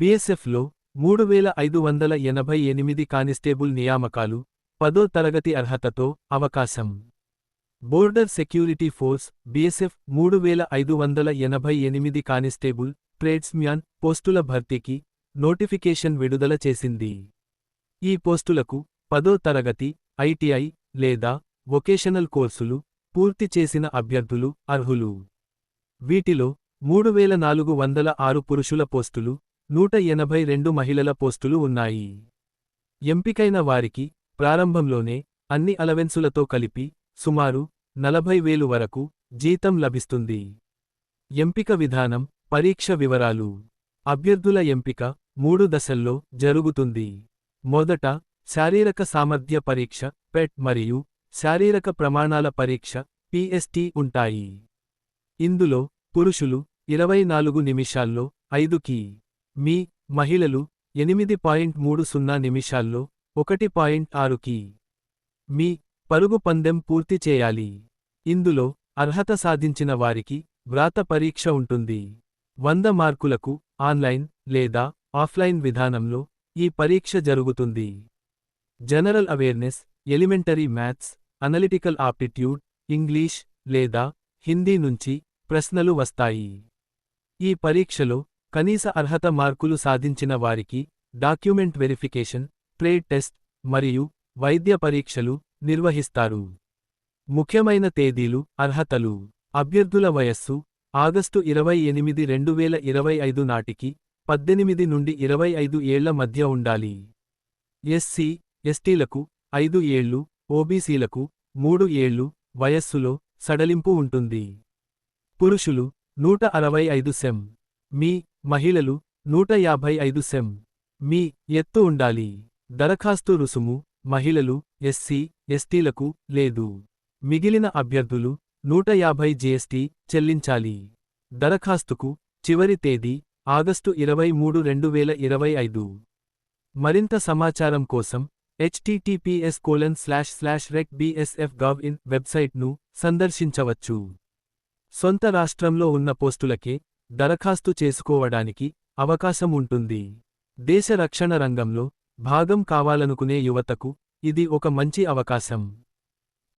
బీఎస్ఎఫ్లో మూడు వేల ఐదు వందల ఎనభై ఎనిమిది కానిస్టేబుల్ నియామకాలు పదో తరగతి అర్హతతో అవకాశం. బోర్డర్ సెక్యూరిటీ ఫోర్స్ బీఎస్ఎఫ్ మూడు వేల ఐదు వందల ఎనభై ఎనిమిది కానిస్టేబుల్ ట్రేడ్స్మ్యాన్ పోస్టుల భర్తీకి నోటిఫికేషన్ విడుదల చేసింది. ఈ పోస్టులకు పదో తరగతి ఐటీఐ లేదా వొకేషనల్ కోర్సులు పూర్తి చేసిన అభ్యర్థులు అర్హులు. వీటిలో మూడు వేల నాలుగు వందల ఆరు పురుషుల పోస్టులు నూట ఎనభై రెండు మహిళల పోస్టులు ఉన్నాయి. ఎంపికైన వారికి ప్రారంభంలోనే అన్ని అలవెన్సులతో కలిపి సుమారు నలభై వేలు వరకు జీతం లభిస్తుంది. ఎంపిక విధానం పరీక్ష వివరాలు. అభ్యర్థుల ఎంపిక మూడు దశల్లో జరుగుతుంది. మొదట శారీరక సామర్థ్య పరీక్ష పెట్ మరియు శారీరక ప్రమాణాల పరీక్ష పిఎస్టి ఉంటాయి. ఇందులో పురుషులు ఇరవై నాలుగు నిమిషాల్లో ఐదుకి మీ మహిళలు ఎనిమిది పాయింట్ మూడు సున్నా నిమిషాల్లో ఒకటి పాయింట్ ఆరుకి మీ పరుగు పందెం పూర్తి చేయాలి. ఇందులో అర్హత సాధించిన వారికి వ్రాత పరీక్ష ఉంటుంది. వంద మార్కులకు ఆన్లైన్ లేదా ఆఫ్లైన్ విధానంలో ఈ పరీక్ష జరుగుతుంది. General awareness elementary maths analytical aptitude English లేదా హిందీ నుంచి ప్రశ్నలు వస్తాయి. ఈ పరీక్షలో కనీస అర్హత మార్కులు సాధించిన వారికి డాక్యుమెంట్ వెరిఫికేషన్ ట్రేడ్ టెస్ట్ మరియు వైద్య పరీక్షలు నిర్వహిస్తారు. ముఖ్యమైన తేదీలు అర్హతలు. అభ్యర్థుల వయస్సు ఆగస్టు ఇరవై ఎనిమిది రెండు వేల ఇరవై ఐదు నాటికి పద్దెనిమిది నుండి ఇరవై ఐదు ఏళ్ళ మధ్య ఉండాలి. ఎస్సీ ఎస్టీలకు ఐదు ఏళ్ళు ఓబీసీలకు మూడు ఏళ్ళు వయస్సులో సడలింపు ఉంటుంది. పురుషులు నూట అరవై ఐదు సెం. మీ మహిళలు నూట యాభై ఐదు సెం. మీ ఎత్తు ఉండాలి. దరఖాస్తు రుసుము మహిళలు ఎస్సీ ఎస్టీలకు లేదు. మిగిలిన అభ్యర్థులు నూట యాభై జీఎస్టీ చెల్లించాలి. దరఖాస్తుకు చివరి తేదీ ఆగస్టు ఇరవై మూడు రెండు వేల ఇరవై ఐదు. మరింత సమాచారం కోసం HTTPS colon slash slash rec BSF gov in వెబ్సైట్ను సందర్శించవచ్చు. సొంత రాష్ట్రంలో ఉన్న పోస్టులకే దరఖాస్తు చేసుకోవడానికి అవకాశం ఉంటుంది దేశ రక్షణ రంగంలో భాగం కావాలనుకునే యువతకు ఇది ఒక మంచి అవకాశం.